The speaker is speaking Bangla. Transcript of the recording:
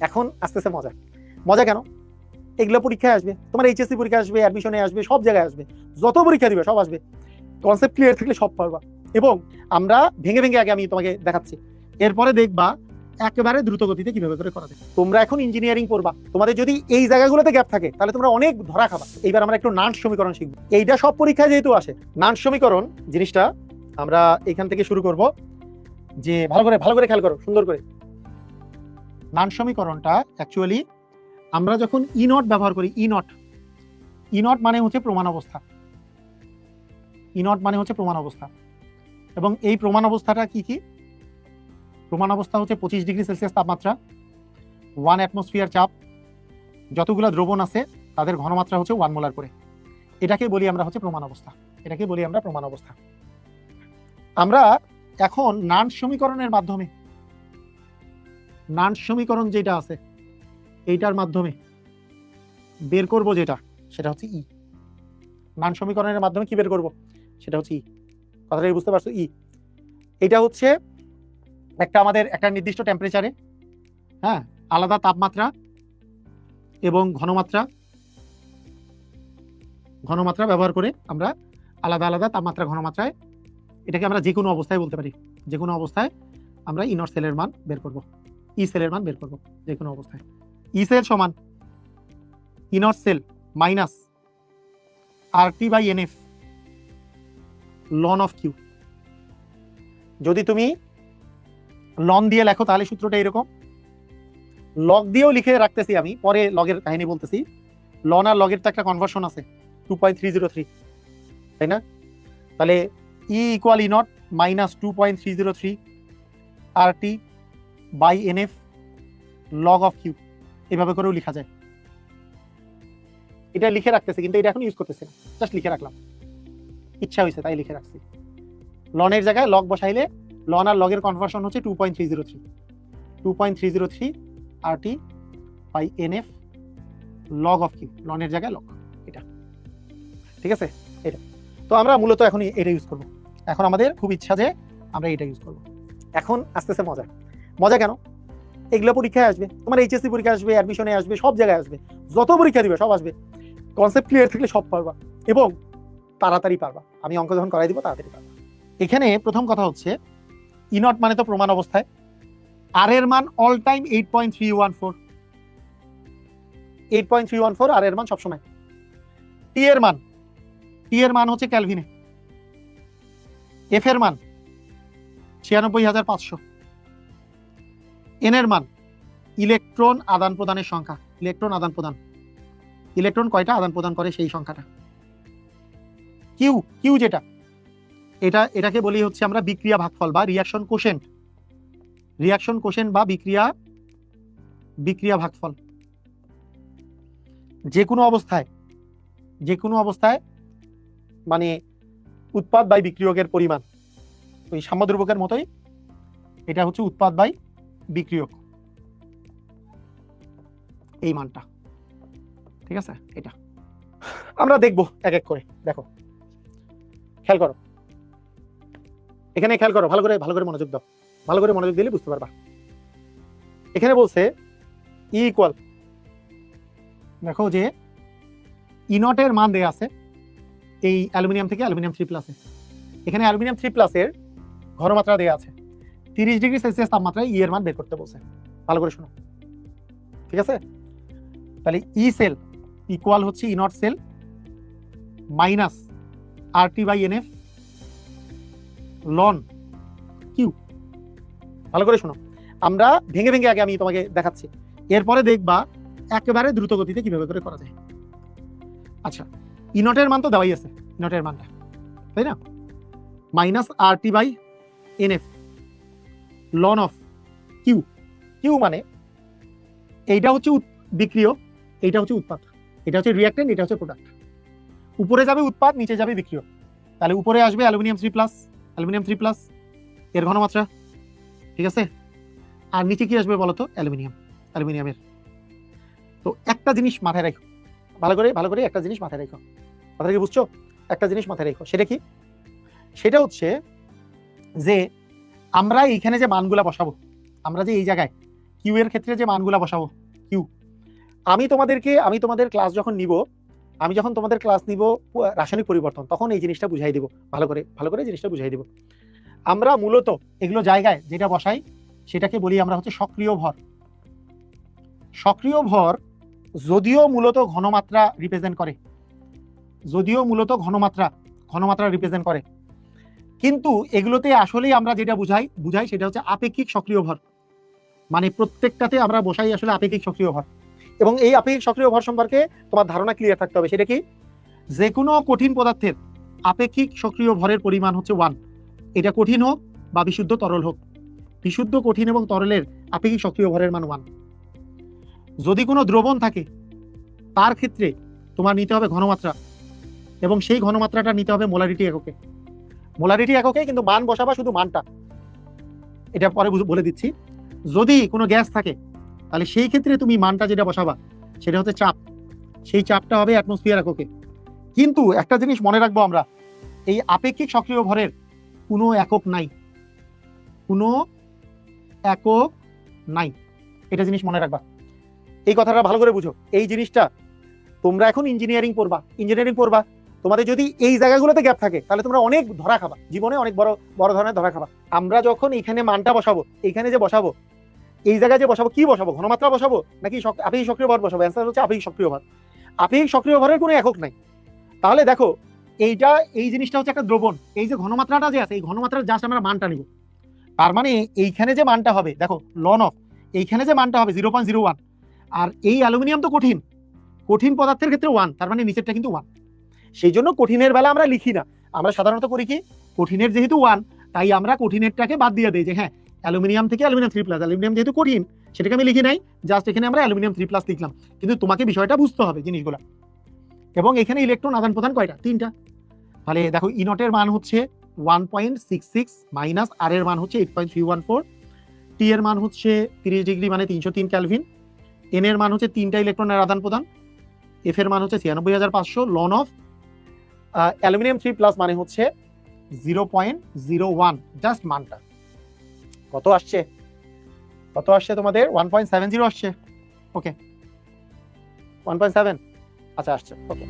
এখন আসতেছে মজা। মজা কেন? এগুলো পরীক্ষায় আসবে, তোমার এইচএসসি পরীক্ষা আসবে অ্যাডমিশনে আসবে, সব জায়গায় আসবে। যত পরীক্ষা দিবে, সব আসবে। কনসেপ্ট ক্লিয়ার থাকলে সব পারবা। এবং আমরা ভেঙে ভেঙে আগে আমি তোমাকে দেখাচ্ছি। এরপরে দেখবা একেবারে দ্রুত গতিতে কীভাবে করে করা যায়। তোমরা এখন ইঞ্জিনিয়ারিং পড়বা। তোমাদের যদি এই জায়গাগুলোতে গ্যাপ থাকে, তাহলে তোমরা অনেক ধরা খাবা। এইবার আমরা একটু নান সমীকরণ শিখব। এইটা সব পরীক্ষায় যেহেতু আসে নান সমীকরণ জিনিসটা আমরা এখান থেকে শুরু করব। যে ভালো করে ভালো করে খেয়াল করো, সুন্দর করে। নান সমীকরণটা অ্যাকচুয়ালি আমরা যখন ই নট ব্যবহার করি ই নট ই নট মানে হচ্ছে প্রমাণ অবস্থা। ই নট মানে হচ্ছে প্রমাণ অবস্থা। এবং এই প্রমাণ অবস্থাটা কি কি? প্রমাণ অবস্থা হচ্ছে পঁচিশ ডিগ্রি সেলসিয়াস তাপমাত্রা ওয়ান অ্যাটমসফিয়ার চাপ, যতগুলো দ্রবণ আছে তাদের ঘনমাত্রা হচ্ছে ওয়ান মোলার করে। এটাকে বলি আমরা হচ্ছে প্রমাণ অবস্থা। এটাকে বলি আমরা প্রমাণ অবস্থা। আমরা এখন নান সমীকরণের মাধ্যমে নান সমীকরণ যেটা আছে, এইটার মাধ্যমে বের করব যেটা, সেটা হচ্ছে ই। নান সমীকরণের মাধ্যমে কি বের করব? সেটা হচ্ছে ই। কথাটা বুঝতে পারছ? ই। এটা হচ্ছে একটা আমাদের একটা নির্দিষ্ট টেম্পারেচারে হ্যাঁ আলাদা তাপমাত্রা এবং ঘনমাত্রা ঘনমাত্রা ব্যবহার করে আমরা আলাদা আলাদা তাপমাত্রা, ঘনমাত্রায় এটাকে আমরা যে কোনো অবস্থায় বলতে পারি। যে কোনো অবস্থায় আমরা ইনর সেলের মান বের করব। ই সেলের মান বের করব যে কোনো অবস্থায়। ই সেল সমান E naught cell minus R T by N F ln of Q যদি তুমি লন দিয়ে লেখো, তাহলে সূত্রটা এরকম। লগ দিয়েও লিখে রাখতেছি আমি, পরে লগের কাহিনী বলতেছি। লন আর লগের তো একটা কনভার্সন আছে two point three zero three তাই না? তাহলে E equal E naught minus two point three zero three R T by N F log of Q এভাবে করেও লেখা যায়। এটা লিখে রাখতেছে, কিন্তু এটা এখন ইউজ করতেছে না। জাস্ট লিখে রাখলাম। ইচ্ছা হয়েছে, তাই লিখে রাখছি। লনের জায়গায় লগ বসাইলে লন আর লগের কনভার্সন হচ্ছে two point three zero three two point three zero three R T by N F log of Q লনের জায়গায় লগ এটা। ঠিক আছে? এটা। তো আমরা মূলত এখন এটা ইউজ করব। এখন আমাদের খুব ইচ্ছা যে আমরা এটা ইউজ করব। এখন আস্তে আস্তে মজা। মজা কেন? এগুলো পরীক্ষায় আসবে, তোমার এইচএসসি পরীক্ষা আসবে অ্যাডমিশনে আসবে, সব জায়গায় আসবে। যত পরীক্ষা দিবে, সব আসবে। কনসেপ্ট ক্লিয়ার থাকলে সব পারবা এবং তাড়াতাড়ি পারবা। আমি অঙ্ক যখন করাই দিব, তাড়াতাড়ি পারবা। এখানে প্রথম কথা হচ্ছে ইনট মানে তো প্রমাণ অবস্থায়। আর এর মান all time eight point three one four eight point three one four আর এর মান সবসময়। টি এর মান টি এর মান হচ্ছে ক্যালভিনে। এফ এর মান, ছিয়ানব্বই হাজার পাঁচশো। এন এর মান, ইলেকট্রন আদান প্রদানের সংখ্যা, ইলেকট্রন আদান প্রদান। ইলেকট্রন কয়টা? আদান প্রদান করে সেই সংখ্যাটা। কিউ কিউ যেটা, এটা, এটাকে বলি হচ্ছে আমরা বিক্রিয়া ভাগফল বা রিয়াকশন কোশেন্ট রিয়াকশন কোশেন্ট বা বিক্রিয়া বিক্রিয়া ভাগফল। যে কোনো অবস্থায় যে কোনো অবস্থায় মানে উৎপাদ বাই বিক্রিয়কের পরিমাণ। ওই সাম্যদ্রব্যকের মতোই, এটা হচ্ছে উৎপাদ বাই বিক্রিয়ক এই মানটা। ঠিক আছে? এটা। আমরা দেখব এক এক করে। দেখো। খেয়াল করো। এখানে খেয়াল করো। ভালো করে ভালো করে মনোযোগ দাও। ভালো করে মনোযোগ দিলে বুঝতে পারবা। এখানে বলছে ই ইকুয়াল দেখো যে ইনটের মান দেয়া আছে এই অ্যালুমিনিয়াম থেকে অ্যালুমিনিয়াম থ্রি প্লাসে এখানে অ্যালুমিনিয়াম থ্রি প্লাসের ঘনমাত্রা দেয়া আছে। তিরিশ ডিগ্রি সেলসিয়াস তাপমাত্রায় ই এর মান বের করতে বলছে। ভালো করে শোনো। ঠিক আছে? তাহলে ই সেল ইকুয়াল হচ্ছে E naught cell minus R T by N F ln Q ভালো করে শোনো। আমরা ভেঙে ভেঙে আগে আমি তোমাকে দেখাচ্ছি। এরপরে দেখবা একেবারে দ্রুত গতিতে কীভাবে করে করা যায়। আচ্ছা ইনটের মান তো দেওয়াই আছে। ইনটের মানটা। তাই না? Minus R T by N F ln of Q Q মানে এইটা হচ্ছে বিক্রিয়, এইটা হচ্ছে উৎপাদ। এটা হচ্ছে রিয়াক্টেন্ট এটা হচ্ছে প্রোডাক্ট উপরে যাবে উৎপাদ, নিচে যাবে বিক্রিয়। তাহলে উপরে আসবে aluminium three plus, aluminium three plus, এর ঘনমাত্রা। ঠিক আছে? আর নিচে কি আসবে বলতো? অ্যালুমিনিয়াম, অ্যালুমিনিয়ামের। তো একটা জিনিস মাথায় রাখো। ভালো করে ভালো করে একটা জিনিস মাথায় রাখো। কথা কি বুঝছ? একটা জিনিস মাথায় রাখো। সেটা কি? সেটা হচ্ছে যে আমরা এইখানে যে মানগুলা বসাবো, আমরা যে এই জায়গায় কিউ এর ক্ষেত্রে যে মানগুলা বসাবো কিউ আমি তোমাদেরকে, আমি তোমাদের ক্লাস যখন নিব, আমি যখন তোমাদের ক্লাস নিব রাসায়নিক পরিবর্তন, তখন এই জিনিসটা বুঝাই দিব, ভালো করে ভালো করে জিনিসটা বুঝাই দিব। আমরা মূলত এগুলো জায়গায় যেটা বসাই, সেটাকে বলি আমরা হচ্ছে সক্রিয় ভর। সক্রিয় ভর যদিও মূলত ঘনমাত্রা রিপ্রেজেন্ট করে, যদিও মূলত ঘনমাত্রা ঘনমাত্রা রিপ্রেজেন্ট করে কিন্তু এগুলোতে আসলেই আমরা যেটা বুঝাই বুঝাই সেটা হচ্ছে আপেক্ষিক সক্রিয় ভর মানে প্রত্যেকটাতে আমরা বসাই আসলে আপেক্ষিক সক্রিয় ভর এবং এই আপেক্ষিক সক্রিয় ভর সম্পর্কে তোমার ধারণা ক্লিয়ার থাকতে হবে, সেটা কি? যে কোনো কঠিন পদার্থের আপেক্ষিক সক্রিয় ভরের পরিমাণ হচ্ছে ওয়ান এটা কঠিন হোক বা বিশুদ্ধ তরল হোক, বিশুদ্ধ, কঠিন এবং তরলের আপেক্ষিক সক্রিয় ভরের মান ওয়ান যদি কোনো দ্রবণ থাকে, তার ক্ষেত্রে তোমার নিতে হবে ঘনমাত্রা এবং সেই ঘনমাত্রাটা নিতে হবে মোলারিটি এককে। মোলারিটি এককে কিন্তু মান বসাবা শুধু মানটা। এটা পরে বলে দিচ্ছি। যদি কোনো গ্যাস থাকে, তাহলে সেই ক্ষেত্রে তুমি মানটা যেটা বসাবা, সেটা হচ্ছে চাপ। সেই চাপটা হবে অ্যাটমসফিয়ার এককে। কিন্তু একটা জিনিস মনে রাখব আমরা, এই আপেক্ষিক সক্রিয় ভরের কোনো একক নাই। কোনো একক নাই। এটা জিনিস মনে রাখবা। এই কথাটা ভালো করে বুঝো। এই জিনিসটা তোমরা এখন ইঞ্জিনিয়ারিং পড়বা। ইঞ্জিনিয়ারিং পড়বা। তোমাদের যদি এই জায়গাগুলোতে গ্যাপ থাকে, তাহলে তোমরা অনেক ধরা খাবা। জীবনে অনেক বড় বড় ধরনের ধরা খাবা। আমরা যখন এখানে মানটা বসাবো এইখানে যে বসাবো, এই জায়গায় যে বসাবো, কি বসাবো? ঘনমাত্রা বসাবো? নাকি আপেক্ষিক সক্রিয় ভর বসাবো? অ্যান্সার হচ্ছে আপেক্ষিক সক্রিয় ভর। আপেক্ষিক সক্রিয় ভরের কোনো একক নাই। তাহলে দেখো, এইটা, এই জিনিসটা হচ্ছে একটা দ্রবণ। এই যে ঘনমাত্রাটা যে আছে, এই ঘনমাত্রার জাস্ট আমরা মানটা নিব। তার মানে এইখানে যে মানটা হবে, দেখো লন অফ এইখানে যে মানটা হবে জিরো পয়েন্ট জিরো ওয়ান আর এই অ্যালুমিনিয়াম তো কঠিন। কঠিন পদার্থের ক্ষেত্রে ওয়ান তার মানে নিচেরটা কিন্তু ওয়ান সেই জন্য কঠিনের বেলা আমরা লিখি না। আমরা সাধারণত করি কি? কঠিনের যেহেতু ওয়ান তাই আমরা কঠিনেরটাকে বাদ দিয়ে দিই যে হ্যাঁ অ্যালুমিনিয়াম থেকে অ্যালুমিনিয়াম থ্রি প্লাস অ্যালুমিনিয়াম যেহেতু কঠিন, সেটাকে আমি লিখি নাই জাস্ট এখানে আমরা অ্যালুমিনিয়াম থ্রি প্লাস লিখলাম। কিন্তু তোমাকে বিষয়টা বুঝতে হবে জিনিসগুলো। এবং এখানে ইলেকট্রন আদান প্রদান কয়টা? তিনটা। তাহলে দেখো ইনটের মান হচ্ছে one point six six minus R এর মান হচ্ছে eight point three one four T এর মান হচ্ছে তিরিশ ডিগ্রি মানে তিনশো তিন ক্যালভিন এন এর মান হচ্ছে তিনটা ইলেকট্রনের আদান প্রদান এফ এর মান হচ্ছে ছিয়ানব্বই হাজার পাঁচশো ln of aluminium three plus মানে হচ্ছে zero point zero one just মানটা। কত আসছে? কত আসছে তোমাদের? ওয়ান পয়েন্ট সেভেন জিরো আসছে। Okay one point seven. আচ্ছা আসছে। ওকে